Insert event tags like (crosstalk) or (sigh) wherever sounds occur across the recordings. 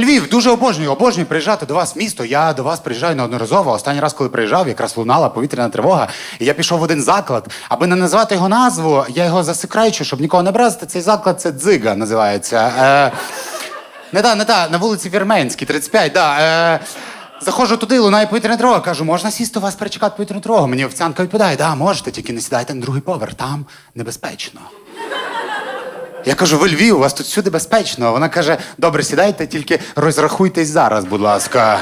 Львів, дуже обожнюю, обожнюю приїжджати до вас в місто. Я до вас приїжджаю неодноразово. Останній раз, коли приїжджав, якраз лунала повітряна тривога. І я пішов в один заклад. Аби не назвати його назву, я його засекречу, щоб нікого не образити. Цей заклад це дзига називається. Е, не та, не та, на вулиці Вірменській, 35, да. Е, заходжу туди, лунає повітряна тривога. Кажу, можна сісти у вас перечекати повітряну тривогу? Мені офіціантка відповідає, да, можете, тільки не сідайте на другий поверх, там небезпечно. Я кажу, ви Львів, у вас тут всюди безпечно. Вона каже: добре, сідайте, тільки розрахуйтесь зараз, будь ласка.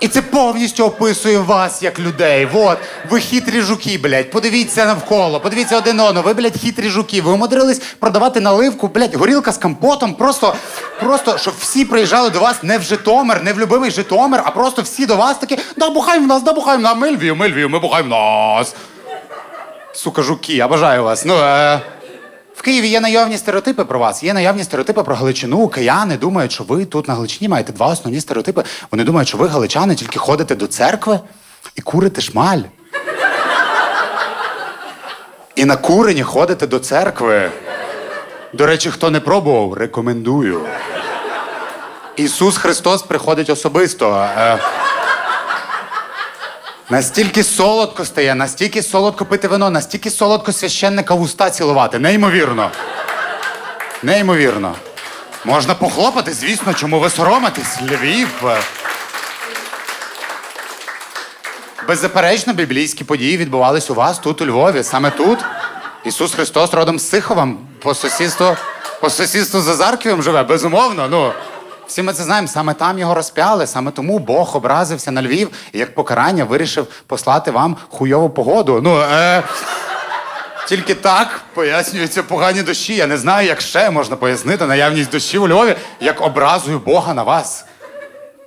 І це повністю описує вас як людей. От, ви хитрі жуки, блядь. Подивіться навколо, подивіться один одного. Ви, блядь, хитрі жуки. Ви умудрились продавати наливку, блядь, горілка з компотом. Просто, просто, щоб всі приїжджали до вас не в Житомир, не в любимий Житомир, а просто всі до вас такі, да бухаємо в нас, да бухаємо в нас. Ми Львів, ми Львів, ми бухаємо нас. Сука, жуки, я бажаю вас. Ну, е... Києві є наявні стереотипи про вас. Є наявні стереотипи про Галичину. Кияни думають, що ви тут на Галичині маєте два основні стереотипи. Вони думають, що ви галичани тільки ходите до церкви і курите шмаль. І на курені ходите до церкви. До речі, хто не пробував, рекомендую. Ісус Христос приходить особисто. Настільки солодко стає, настільки солодко пити вино, настільки солодко священника в уста цілувати. Неймовірно. Неймовірно. Можна похлопати, звісно, чому ви соромитесь, Львів. Беззаперечно, біблійські події відбувались у вас тут, у Львові. Саме тут. Ісус Христос родом з Сихова, по сусідству, по сусідству за Зарківом живе, безумовно. Ну, всі ми це знаємо, саме там його розп'яли, саме тому Бог образився на Львів і як покарання вирішив послати вам хуйову погоду. Ну, е... Тільки так пояснюються погані дощі. Я не знаю, як ще можна пояснити наявність дощів у Львові як образою Бога на вас.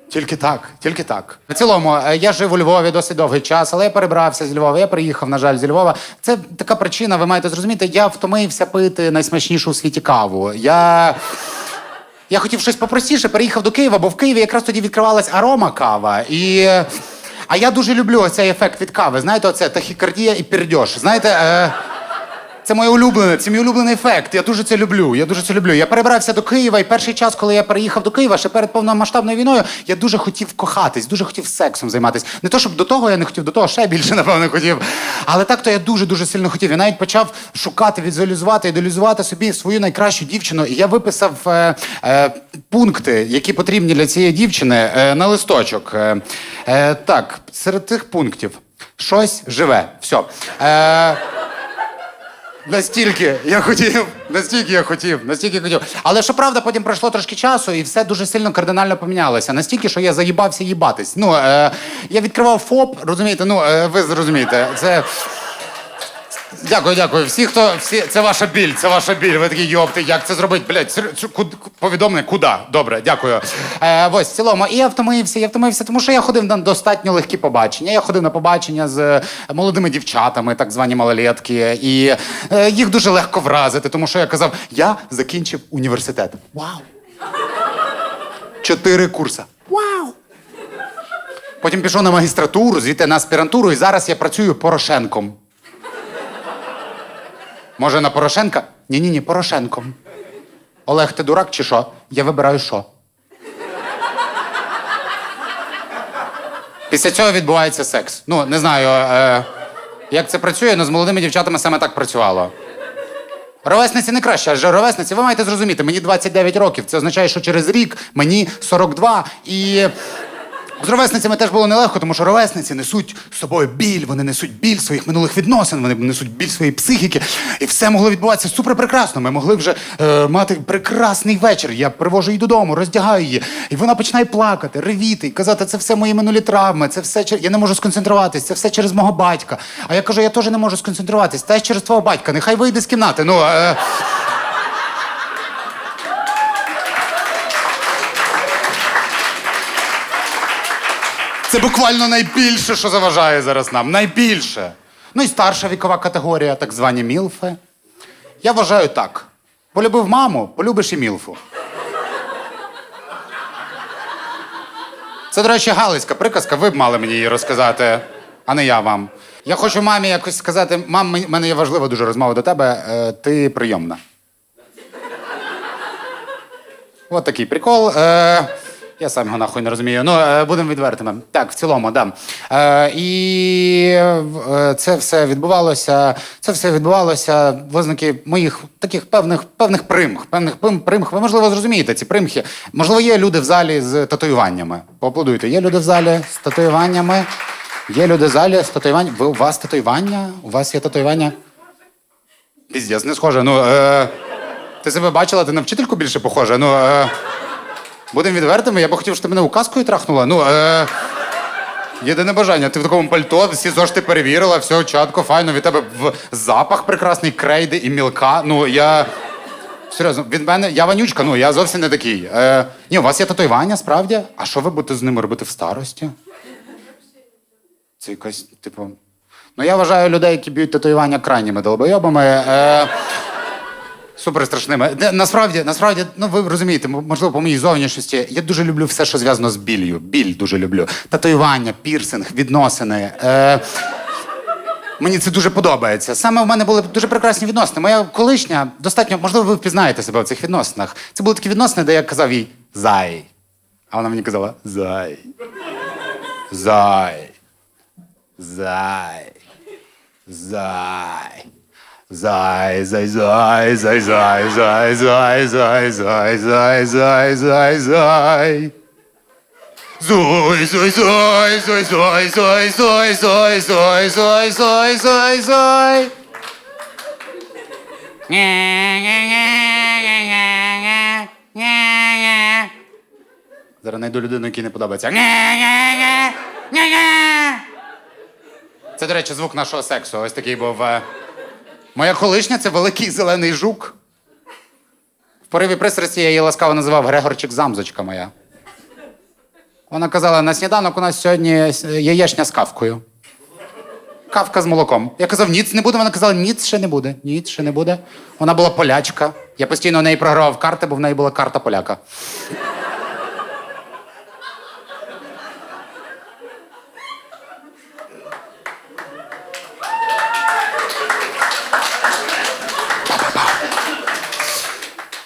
Тільки так, тільки так. В цілому, е, я жив у Львові досить довгий час, але я перебрався з Львова. Я приїхав, на жаль, з Львова. Це така причина, ви маєте зрозуміти, я втомився пити найсмачнішу у світі каву. Я. Я хотів щось попростіше, переїхав до Києва, бо в Києві якраз тоді відкривалась арома кава. І... А я дуже люблю цей ефект від кави. Знаєте, оце тахікардія і пірдьош. Знаєте, е... це моє улюблене, це мій улюблений ефект. Я дуже це люблю. Я дуже це люблю. Я перебрався до Києва, і перший час, коли я переїхав до Києва, ще перед повномасштабною війною, я дуже хотів кохатись, дуже хотів сексом займатися. Не то, щоб до того я не хотів, до того ще більше, (laughs) напевно, хотів. Але так то я дуже дуже сильно хотів. Я навіть почав шукати, візуалізувати, ідеалізувати собі свою найкращу дівчину. І я виписав е, е, пункти, які потрібні для цієї дівчини, е, на листочок. Е, е, так, серед цих пунктів щось живе. Все. Е, Настільки я хотів, настільки я хотів, настільки хотів. Але що правда, потім пройшло трошки часу, і все дуже сильно кардинально помінялося. Настільки, що я заїбався їбатись. Ну, е, я відкривав ФОП, розумієте, ну, е, ви зрозумієте, це. Дякую, дякую. Всі, хто всі, це ваша біль, це ваша біль. Ви такі йопти, як це зробити? Блять, повідомлення, куди? Добре, дякую. Е, ось в цілому. І я втомився, я втомився, тому що я ходив на достатньо легкі побачення. Я ходив на побачення з е, молодими дівчатами, так звані малолетки, і е, їх дуже легко вразити, тому що я казав, я закінчив університет. Вау! Чотири курси. Вау! Потім пішов на магістратуру, звідти на аспірантуру, і зараз я працюю Порошенком. Може, на Порошенка? Ні, ні, ні, Порошенком. Олег, ти дурак чи що? Я вибираю що. Після цього відбувається секс. Ну, не знаю, е, як це працює, але з молодими дівчатами саме так працювало. Ровесниці не краще, адже ровесниці, ви маєте зрозуміти, мені 29 років. Це означає, що через рік мені 42. І з ровесницями теж було нелегко, тому що ровесниці несуть з собою біль, вони несуть біль своїх минулих відносин, вони несуть біль своєї психіки. І все могло відбуватися супер прекрасно. Ми могли вже е, мати прекрасний вечір. Я привожу її додому, роздягаю її. І вона починає плакати, ревіти і казати, це все мої минулі травми, це все чер- я не можу сконцентруватись, це все через мого батька. А я кажу, я теж не можу сконцентруватись, теж через твого батька. Нехай вийде з кімнати. Ну, е, Це буквально найбільше, що заважає зараз нам. Найбільше. Ну і старша вікова категорія, так звані мілфи. Я вважаю так: полюбив маму, полюбиш і мілфу. Це, до речі, галицька приказка, ви б мали мені її розказати, а не я вам. Я хочу мамі якось сказати: мам, в мене є важлива дуже розмова до тебе, е, ти прийомна. От такий прикол. Е, я сам його нахуй не розумію. Ну, е, будемо відвертими. Так, в цілому, да. Е, і е, це все відбувалося. Це все відбувалося в ознаки моїх таких певних певних примх. Певних примх. Ви можливо зрозумієте ці примхи. Можливо, є люди в залі з татуюваннями. Поаплодуйте. Є люди в залі з татуюваннями. Є люди в залі з татуюванням. Ви у вас татуювання? У вас є татуювання? Піздець, не схоже. Ну, е, ти себе бачила, ти на вчительку більше похожа. Ну, е, будемо відвертими, я би хотів, щоб мене указкою трахнула. Ну, е, єдине бажання, ти в такому пальто, всі зошти перевірила, все чітко, файно, від тебе в запах прекрасний, крейди і мілка. Ну, я. Серйозно, від мене, я вонючка, ну я зовсім не такий. Е, ні, у вас є татуювання, справді? А що ви будете з ними робити в старості? Це якась, типу. Ну, я вважаю людей, які б'ють татуювання крайніми долбойобами. Е, Супер страшними. Де- Насправді, насправді, ну ви розумієте, можливо, по моїй зовнішності, я дуже люблю все, що зв'язано з біллю. Біль дуже люблю. Татуювання, пірсинг, відносини. Е, мені це дуже подобається. Саме в мене були дуже прекрасні відносини. Моя колишня достатньо, можливо, ви впізнаєте себе в цих відносинах. Це були такі відносини, де я казав їй зай. А вона мені казала зай. Зай. Зай. Зай. Зай, зай, зай, зай, зай, зай, зай, зай, зай, зай, зай, зай, зай. Зой, зой, зой, зой, зой, зой, зой, зой, зой, зой, зой, зой, зой. Зараз знайду людину, якій не подобається. Це, до речі, звук нашого сексу. Ось такий був. Моя колишня це великий зелений жук. В пориві пристрасті я її ласкаво називав Грегорчик замзочка моя. Вона казала: на сніданок у нас сьогодні яєчня з кавкою. Кавка з молоком. Я казав, ніц не буде. Вона казала, ніц ще не буде. Ніц ще не буде. Вона була полячка. Я постійно у неї програвав карти, бо в неї була карта поляка.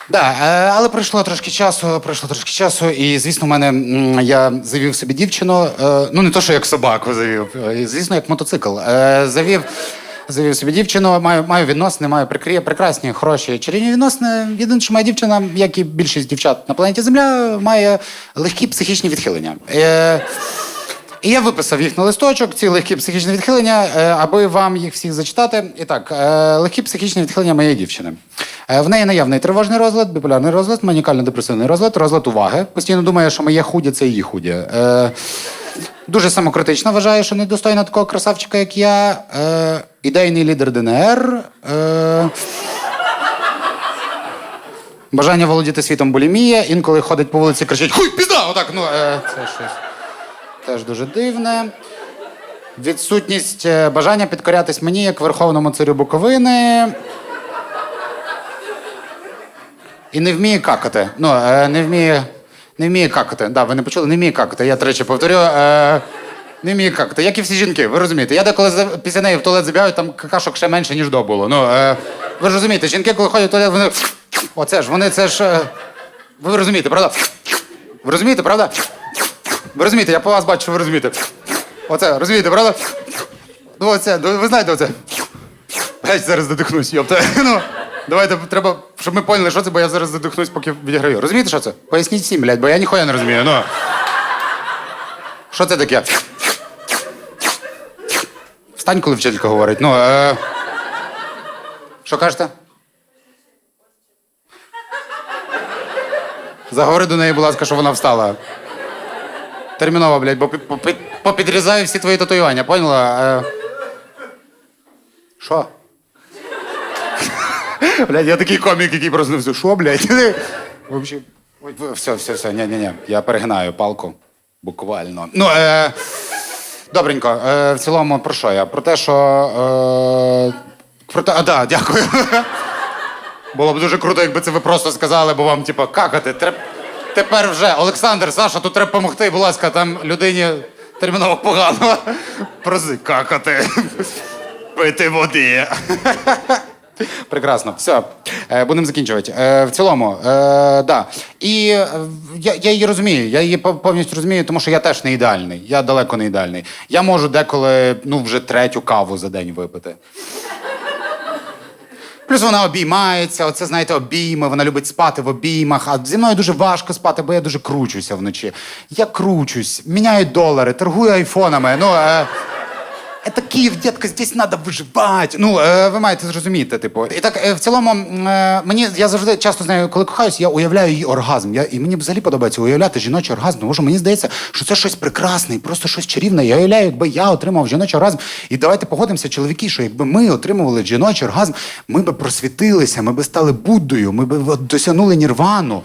Да, е, але пройшло трошки часу, пройшло трошки часу, і звісно, в мене я завів собі дівчину. е, Ну не то, що як собаку завів, е, звісно, як мотоцикл. Завів, завів собі дівчину, маю, маю відносини, маю прикрі, прекрасні, хороші, чарівні відносини. Єдине, що моя дівчина, як і більшість дівчат на планеті Земля, має легкі психічні відхилення. Е, і я виписав їх на листочок, ці легкі психічні відхилення, е, аби вам їх всіх зачитати. І так, е, легкі психічні відхилення моєї дівчини. Е, В неї наявний тривожний розлад, біполярний розлад, манікально-депресивний розлад, розлад уваги. Постійно думає, що моє худі це її худі. Дуже самокритично вважає, що недостойна такого красавчика, як я. Ідейний лідер ДНР. Бажання володіти світом булімія. Інколи ходить по вулиці, кричить Хуй, пізда! Отак, ну, це щось. Теж дуже дивне. Відсутність е, бажання підкорятись мені як верховному царю Буковини. І не вміє какати. Ну, е, не вміє. Не вміє какати. Да, ви не почули, не вміє какати. Я тричі повторю. Е, не вміє какати. Як і всі жінки, ви розумієте. Я деколи після неї в туалет забігаю, там какашок ще менше, ніж до було. Ну, ви ж розумієте, жінки, коли ходять в туалет, вони. Оце ж, вони це ж. ви розумієте, правда? Ви розумієте, правда? Ви розумієте, я по вас бачу, що ви розумієте. Оце, розумієте, правда? Ну, оце, ну, ви знаєте оце. Блять, зараз задихнусь, йопта. (laughs) Ну, давайте треба, щоб ми поняли, що це, бо я зараз задихнусь, поки відіграю. Розумієте, що це? Поясніть всім, блядь, бо я ніхуя не розумію. Ну. Що це таке? Встань, коли вчителька говорить. Ну, е... Що кажете? Заговори до неї, будь ласка, щоб вона встала. Терміново, блядь, бо пі- попі- попідрізаю всі твої татуювання, поняла? Е... Що? (laughs) Блядь, я такий комік, який проснувся. Що, блядь? (laughs) Вообще. Все, все, все, ні, ні, ні. Я перегинаю палку. Буквально. Ну, е... Добренько. Е, в цілому, про що я? Про те, що. Е... Про те... А, да, дякую. (laughs) Було б дуже круто, якби це ви просто сказали, бо вам, типу, какати. Треб... Тепер вже. Олександр, Саша, тут треба допомогти, будь ласка, там людині терміново погано. Проси какати. Пити води. Прекрасно. Все, е, будемо закінчувати. Е, в цілому, е, да. І е, я, я її розумію. Я її по- повністю розумію, тому що я теж не ідеальний. Я далеко не ідеальний. Я можу деколи ну, вже третю каву за день випити. Плюс вона обіймається, оце, знаєте, обійми, вона любить спати в обіймах. А зі мною дуже важко спати, бо я дуже кручуся вночі. Я кручусь, міняю долари, торгую айфонами. Ну, е, это Київ, детка, здесь надо виживати. Ну, е, ви маєте зрозуміти, типу. І так, е, в цілому, е, мені я завжди часто знаю, коли кохаюсь, я уявляю її оргазм. Я, і мені взагалі подобається уявляти жіночий оргазм, тому що мені здається, що це щось прекрасне, і просто щось чарівне. Я уявляю, якби я отримав жіночий оргазм. І давайте погодимося, чоловіки, що якби ми отримували жіночий оргазм, ми би просвітилися, ми би стали Буддою, ми би досягнули нірвану.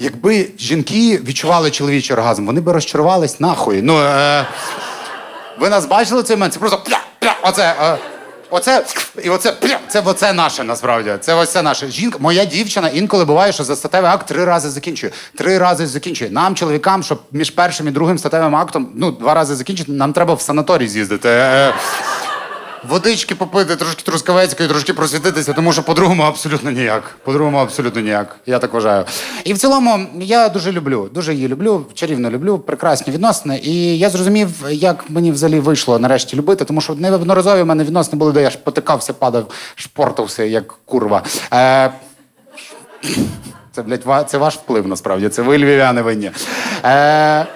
Якби жінки відчували чоловічий оргазм, вони би розчарувались нахуй. Ну, е... Ви нас бачили в цей момент? Це просто пля, пля, оце. Е, оце і оце пля, це оце наше насправді. Це ось це наше. Жінка, моя дівчина інколи буває, що за статевий акт три рази закінчує. Три рази закінчує. Нам, чоловікам, щоб між першим і другим статевим актом ну, два рази закінчити, нам треба в санаторій з'їздити. Е, Водички попити, трошки трускавецької, трошки просвітитися, тому що по-другому абсолютно ніяк. По-другому абсолютно ніяк. Я так вважаю. І в цілому я дуже люблю, дуже її люблю, чарівно люблю, прекрасні відносини. І я зрозумів, як мені взагалі вийшло нарешті любити, тому що неодноразові в мене відносини були, де я ж потикався, падав, шпортався, як курва. Е, (clears throat) це, блядь, це ваш вплив насправді. Це ви львів'яни винні. Е,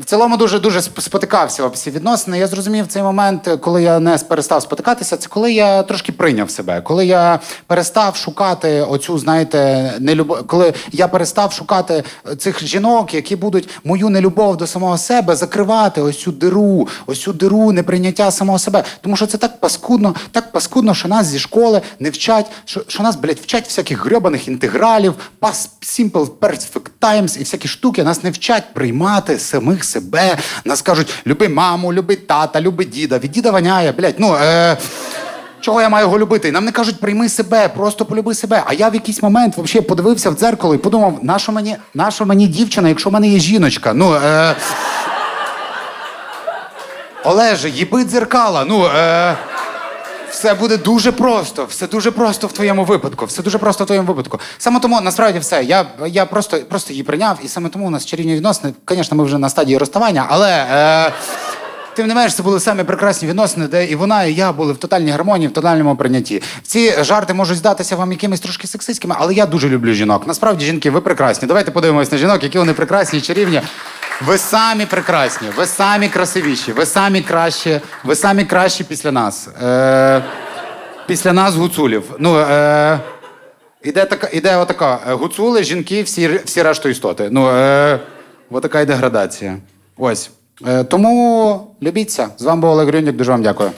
в цілому дуже дуже спотикався об всі відносини. Я зрозумів цей момент, коли я не перестав спотикатися, це коли я трошки прийняв себе, коли я перестав шукати оцю, знаєте, нелюбов, коли я перестав шукати цих жінок, які будуть мою нелюбов до самого себе закривати, ось цю диру, ось цю диру неприйняття самого себе. Тому що це так паскудно, так паскудно, що нас зі школи не вчать, що, що нас, блядь, вчать всяких грьобаних інтегралів, past simple perfect times і всякі штуки. Нас не вчать приймати самих себе. Нас кажуть, люби маму, люби тата, люби діда. Від діда ваняє, блядь, ну. Е... Чого я маю його любити? Нам не кажуть, прийми себе, просто полюби себе. А я в якийсь момент взагалі подивився в дзеркало і подумав, нащо мені, нащо мені дівчина, якщо в мене є жіночка? Ну, е... Олеже, їби дзеркала. Ну, е... все буде дуже просто. Все дуже просто в твоєму випадку. Все дуже просто в твоєму випадку. Саме тому насправді все. Я, я просто, просто її прийняв, і саме тому у нас чарівні відносини. Звісно, ми вже на стадії розставання, але. Е... Тим не менш, це були самі прекрасні відносини, де і вона, і я були в тотальній гармонії, в тотальному прийнятті. Ці жарти можуть здатися вам якимись трошки сексистськими, але я дуже люблю жінок. Насправді, жінки, ви прекрасні. Давайте подивимось на жінок, які вони прекрасні і чарівні. Ви самі прекрасні, ви самі красивіші, ви самі кращі, ви самі кращі після нас. Е, після нас гуцулів. Ну, е, іде, така, іде отака. Гуцули, жінки, всі, всі решту істоти. Ну, е, отака йде градація. Ось. Е, тому любіться. З вами був Олег Рюнік. дуже вам дякую.